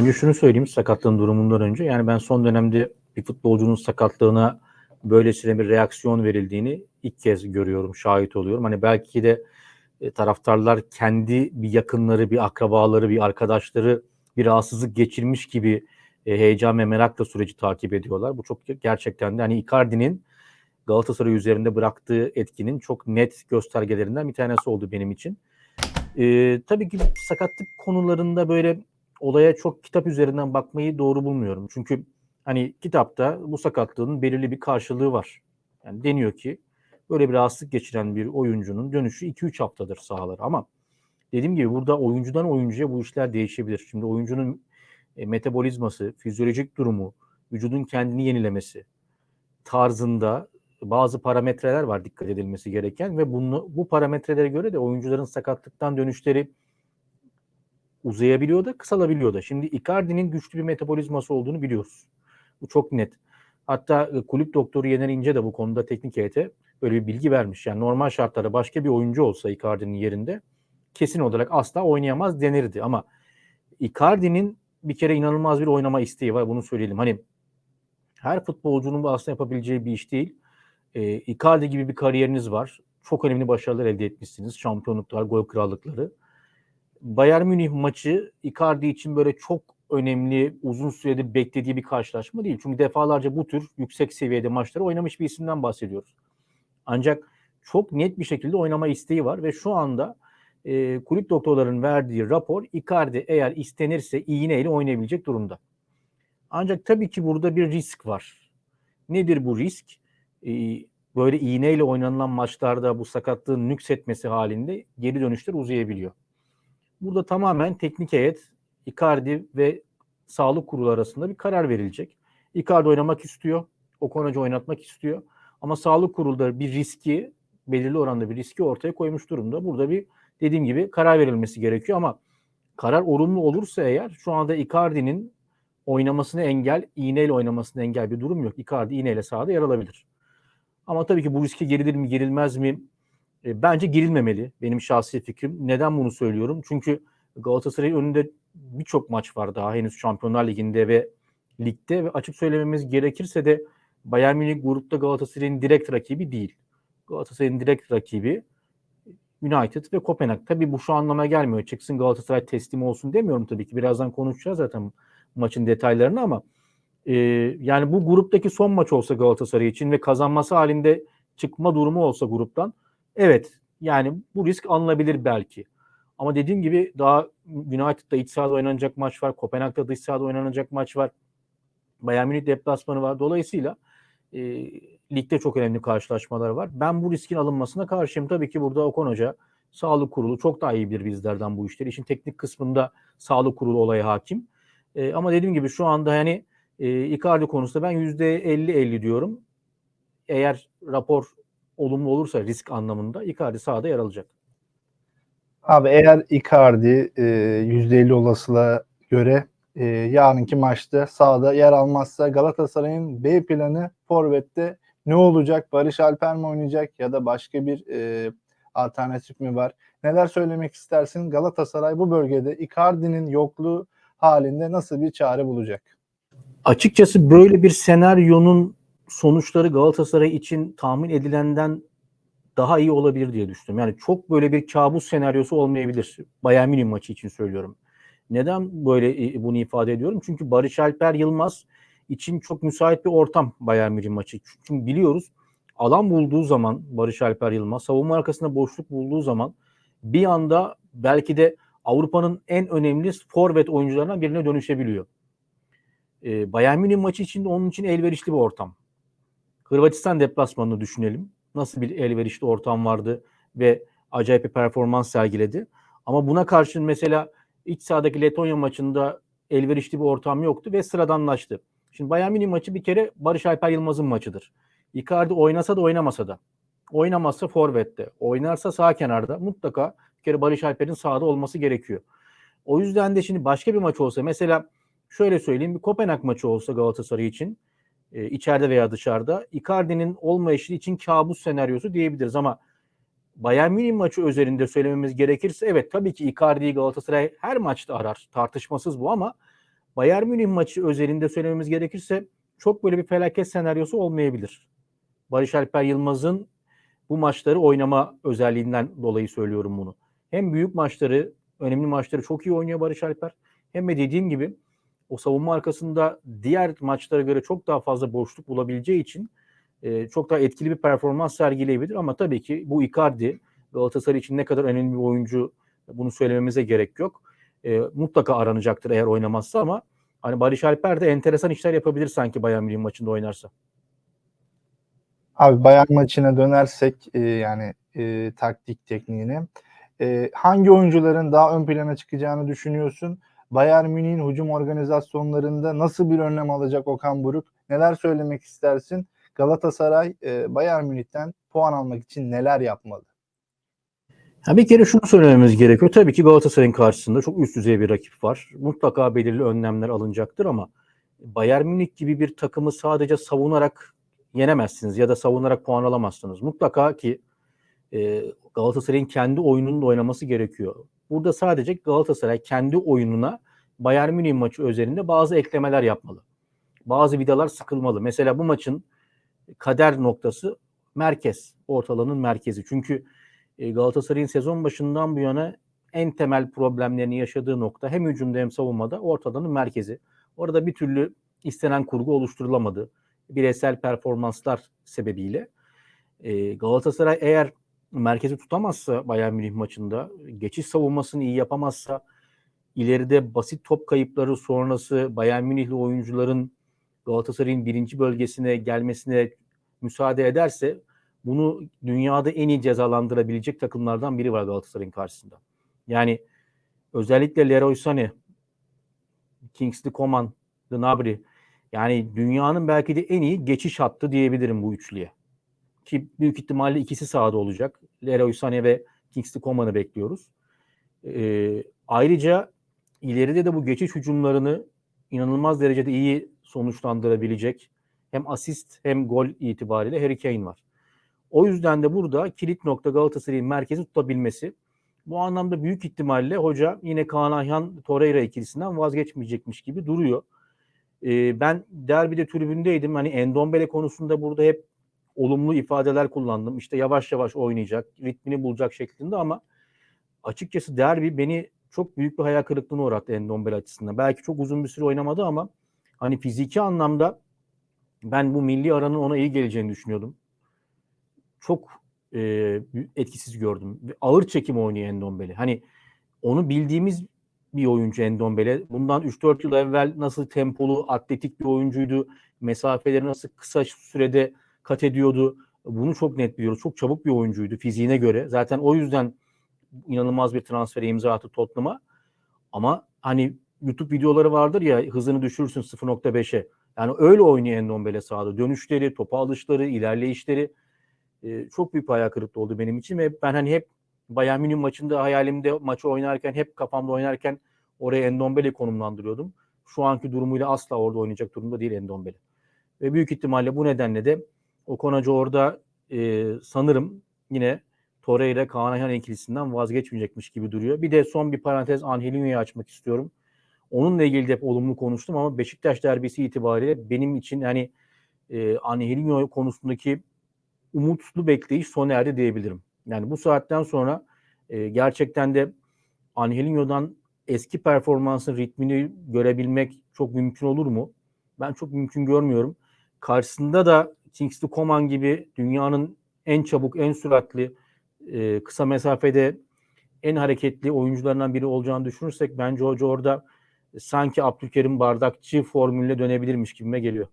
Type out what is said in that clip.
Önce şunu söyleyeyim sakatlığın durumundan önce. Yani ben son dönemde bir futbolcunun sakatlığına böylesine bir reaksiyon verildiğini ilk kez görüyorum, şahit oluyorum. Hani belki de e, taraftarlar kendi bir yakınları, bir akrabaları, bir arkadaşları bir rahatsızlık geçirmiş gibi e, heyecan ve merakla süreci takip ediyorlar. Bu çok gerçekten de hani Icardi'nin Galatasaray üzerinde bıraktığı etkinin çok net göstergelerinden bir tanesi oldu benim için. E, tabii ki sakatlık konularında böyle olaya çok kitap üzerinden bakmayı doğru bulmuyorum. Çünkü hani kitapta bu sakatlığın belirli bir karşılığı var. Yani deniyor ki böyle bir rahatsızlık geçiren bir oyuncunun dönüşü 2-3 haftadır sahalara ama dediğim gibi burada oyuncudan oyuncuya bu işler değişebilir. Şimdi oyuncunun e, metabolizması, fizyolojik durumu, vücudun kendini yenilemesi tarzında bazı parametreler var dikkat edilmesi gereken ve bunu bu parametrelere göre de oyuncuların sakatlıktan dönüşleri uzayabiliyor da kısalabiliyor da. Şimdi Icardi'nin güçlü bir metabolizması olduğunu biliyoruz. Bu çok net. Hatta e, kulüp doktoru Yener İnce de bu konuda teknik heyete böyle bir bilgi vermiş. Yani normal şartlarda başka bir oyuncu olsa Icardi'nin yerinde kesin olarak asla oynayamaz denirdi. Ama Icardi'nin bir kere inanılmaz bir oynama isteği var. Bunu söyleyelim. Hani her futbolcunun aslında yapabileceği bir iş değil. E, Icardi gibi bir kariyeriniz var. Çok önemli başarılar elde etmişsiniz. Şampiyonluklar, gol krallıkları. Bayern Münih maçı Icardi için böyle çok önemli, uzun süredir beklediği bir karşılaşma değil. Çünkü defalarca bu tür yüksek seviyede maçları oynamış bir isimden bahsediyoruz. Ancak çok net bir şekilde oynama isteği var ve şu anda e, kulüp doktorların verdiği rapor Icardi eğer istenirse iğneyle oynayabilecek durumda. Ancak tabii ki burada bir risk var. Nedir bu risk? E, böyle iğneyle oynanılan maçlarda bu sakatlığın nüksetmesi halinde geri dönüşler uzayabiliyor. Burada tamamen teknik heyet Icardi ve sağlık kurulu arasında bir karar verilecek. Icardi oynamak istiyor. Okonocu oynatmak istiyor. Ama sağlık kurulu bir riski belirli oranda bir riski ortaya koymuş durumda. Burada bir dediğim gibi karar verilmesi gerekiyor ama karar olumlu olursa eğer şu anda Icardi'nin oynamasını engel, iğneyle oynamasını engel bir durum yok. Icardi iğneyle sahada yer alabilir. Ama tabii ki bu riske girilir mi, girilmez mi? E, bence girilmemeli benim şahsi fikrim. Neden bunu söylüyorum? Çünkü Galatasaray'ın önünde birçok maç var daha henüz Şampiyonlar Ligi'nde ve ligde ve açık söylememiz gerekirse de Bayern Münih grupta Galatasaray'ın direkt rakibi değil. Galatasaray'ın direkt rakibi United ve Kopenhag. Tabii bu şu anlama gelmiyor. Çıksın Galatasaray teslim olsun demiyorum tabii ki. Birazdan konuşacağız zaten maçın detaylarını ama e, yani bu gruptaki son maç olsa Galatasaray için ve kazanması halinde çıkma durumu olsa gruptan evet yani bu risk alınabilir belki. Ama dediğim gibi daha United'da iç sahada oynanacak maç var. Kopenhag'da dış sahada oynanacak maç var. Bayern Münih deplasmanı var. Dolayısıyla e, ligde çok önemli karşılaşmalar var. Ben bu riskin alınmasına karşıyım. Tabii ki burada Okan Hoca sağlık kurulu çok daha iyi bilir bizlerden bu işleri. İşin teknik kısmında sağlık kurulu olaya hakim. E, ama dediğim gibi şu anda hani e, Icardi konusunda ben %50-50 diyorum. Eğer rapor olumlu olursa risk anlamında Icardi sahada yer alacak. Abi eğer Icardi e, %50 olasılığa göre e, yarınki maçta sahada yer almazsa Galatasaray'ın B planı Forvet'te ne olacak? Barış Alper mi oynayacak ya da başka bir e, alternatif mi var? Neler söylemek istersin? Galatasaray bu bölgede Icardi'nin yokluğu halinde nasıl bir çare bulacak? Açıkçası böyle bir senaryonun sonuçları Galatasaray için tahmin edilenden daha iyi olabilir diye düşündüm. Yani çok böyle bir kabus senaryosu olmayabilir. Bayern Münih maçı için söylüyorum. Neden böyle bunu ifade ediyorum? Çünkü Barış Alper Yılmaz için çok müsait bir ortam Bayern Münih maçı. Çünkü biliyoruz alan bulduğu zaman Barış Alper Yılmaz savunma arkasında boşluk bulduğu zaman bir anda belki de Avrupa'nın en önemli forvet oyuncularından birine dönüşebiliyor. Ee, Bayern Münih maçı için onun için elverişli bir ortam. Hırvatistan deplasmanını düşünelim. Nasıl bir elverişli ortam vardı ve acayip bir performans sergiledi. Ama buna karşın mesela iç sahadaki Letonya maçında elverişli bir ortam yoktu ve sıradanlaştı. Şimdi Bayern Münih maçı bir kere Barış Alper Yılmaz'ın maçıdır. Icardi oynasa da oynamasa da. Oynamazsa forvette, oynarsa sağ kenarda mutlaka bir kere Barış Alper'in sahada olması gerekiyor. O yüzden de şimdi başka bir maç olsa mesela şöyle söyleyeyim bir Kopenhag maçı olsa Galatasaray için e, içeride veya dışarıda Icardi'nin olmayışı için kabus senaryosu diyebiliriz ama Bayern Münih maçı özelinde söylememiz gerekirse evet tabii ki Icardi'yi Galatasaray her maçta arar. Tartışmasız bu ama Bayern Münih maçı özelinde söylememiz gerekirse çok böyle bir felaket senaryosu olmayabilir. Barış Alper Yılmaz'ın bu maçları oynama özelliğinden dolayı söylüyorum bunu. Hem büyük maçları, önemli maçları çok iyi oynuyor Barış Alper. Hem de dediğim gibi o savunma arkasında diğer maçlara göre çok daha fazla boşluk bulabileceği için e, çok daha etkili bir performans sergileyebilir. Ama tabii ki bu Icardi Galatasaray için ne kadar önemli bir oyuncu bunu söylememize gerek yok. E, mutlaka aranacaktır eğer oynamazsa ama hani Barış Alper de enteresan işler yapabilir sanki Bayern Münih maçında oynarsa. Abi Bayern maçına dönersek e, yani e, taktik tekniğine e, hangi oyuncuların daha ön plana çıkacağını düşünüyorsun? Bayern Münih'in hücum organizasyonlarında nasıl bir önlem alacak Okan Buruk? Neler söylemek istersin? Galatasaray e, Bayern Münih'ten puan almak için neler yapmalı? Ha bir kere şunu söylememiz gerekiyor. Tabii ki Galatasaray'ın karşısında çok üst düzey bir rakip var. Mutlaka belirli önlemler alınacaktır ama Bayern Münih gibi bir takımı sadece savunarak yenemezsiniz ya da savunarak puan alamazsınız. Mutlaka ki e, Galatasaray'ın kendi oyununu da oynaması gerekiyor. Burada sadece Galatasaray kendi oyununa Bayern Münih maçı özelinde bazı eklemeler yapmalı. Bazı vidalar sıkılmalı. Mesela bu maçın kader noktası merkez, ortalanın merkezi. Çünkü e, Galatasaray'ın sezon başından bu yana en temel problemlerini yaşadığı nokta hem hücumda hem savunmada ortalanın merkezi. Orada bir türlü istenen kurgu oluşturulamadı. Bireysel performanslar sebebiyle. E, Galatasaray eğer merkezi tutamazsa Bayern Münih maçında, geçiş savunmasını iyi yapamazsa, ileride basit top kayıpları sonrası Bayern Münihli oyuncuların Galatasaray'ın birinci bölgesine gelmesine müsaade ederse bunu dünyada en iyi cezalandırabilecek takımlardan biri var Galatasaray'ın karşısında. Yani özellikle Leroy Sané, Kingsley Coman, Gnabry yani dünyanın belki de en iyi geçiş hattı diyebilirim bu üçlüye. Ki büyük ihtimalle ikisi sahada olacak. Leroy Sané ve Kingsley Coman'ı bekliyoruz. Ee, ayrıca ileride de bu geçiş hücumlarını inanılmaz derecede iyi sonuçlandırabilecek hem asist hem gol itibariyle Harry Kane var. O yüzden de burada kilit nokta Galatasaray'ın merkezi tutabilmesi. Bu anlamda büyük ihtimalle hoca yine Kaan Ayhan Torreira ikilisinden vazgeçmeyecekmiş gibi duruyor. Ee, ben derbide tribündeydim. Hani Endombele konusunda burada hep olumlu ifadeler kullandım. İşte yavaş yavaş oynayacak, ritmini bulacak şeklinde ama açıkçası derbi beni çok büyük bir hayal kırıklığına uğrattı Endombele açısından. Belki çok uzun bir süre oynamadı ama hani fiziki anlamda ben bu milli aranın ona iyi geleceğini düşünüyordum. Çok e, etkisiz gördüm. Ağır çekim oynuyor Endombele. Hani onu bildiğimiz bir oyuncu Endombele. Bundan 3-4 yıl evvel nasıl tempolu, atletik bir oyuncuydu. Mesafeleri nasıl kısa sürede kat ediyordu. Bunu çok net biliyoruz. Çok çabuk bir oyuncuydu fiziğine göre. Zaten o yüzden inanılmaz bir transfere imza attı Tottenham'a. Ama hani YouTube videoları vardır ya hızını düşürürsün 0.5'e. Yani öyle oynuyor Endombele sahada. Dönüşleri, topa alışları, ilerleyişleri e, çok büyük hayal kırıklığı oldu benim için ve ben hani hep Bayern Münih maçında hayalimde maçı oynarken hep kafamda oynarken oraya Endombele konumlandırıyordum. Şu anki durumuyla asla orada oynayacak durumda değil Endombele. Ve büyük ihtimalle bu nedenle de Okan Hoca orada e, sanırım yine Torreira Kaan Ayhan ikilisinden vazgeçmeyecekmiş gibi duruyor. Bir de son bir parantez Angelinho'yu açmak istiyorum. Onunla ilgili de hep olumlu konuştum ama Beşiktaş derbisi itibariyle benim için yani e, Angelinho konusundaki umutlu bekleyiş sona erdi diyebilirim. Yani bu saatten sonra e, gerçekten de Angelinho'dan eski performansın ritmini görebilmek çok mümkün olur mu? Ben çok mümkün görmüyorum. Karşısında da Kingsley Coman gibi dünyanın en çabuk, en süratli, e, kısa mesafede en hareketli oyuncularından biri olacağını düşünürsek bence hoca orada sanki Abdülkerim Bardakçı formülüne dönebilirmiş gibime geliyor.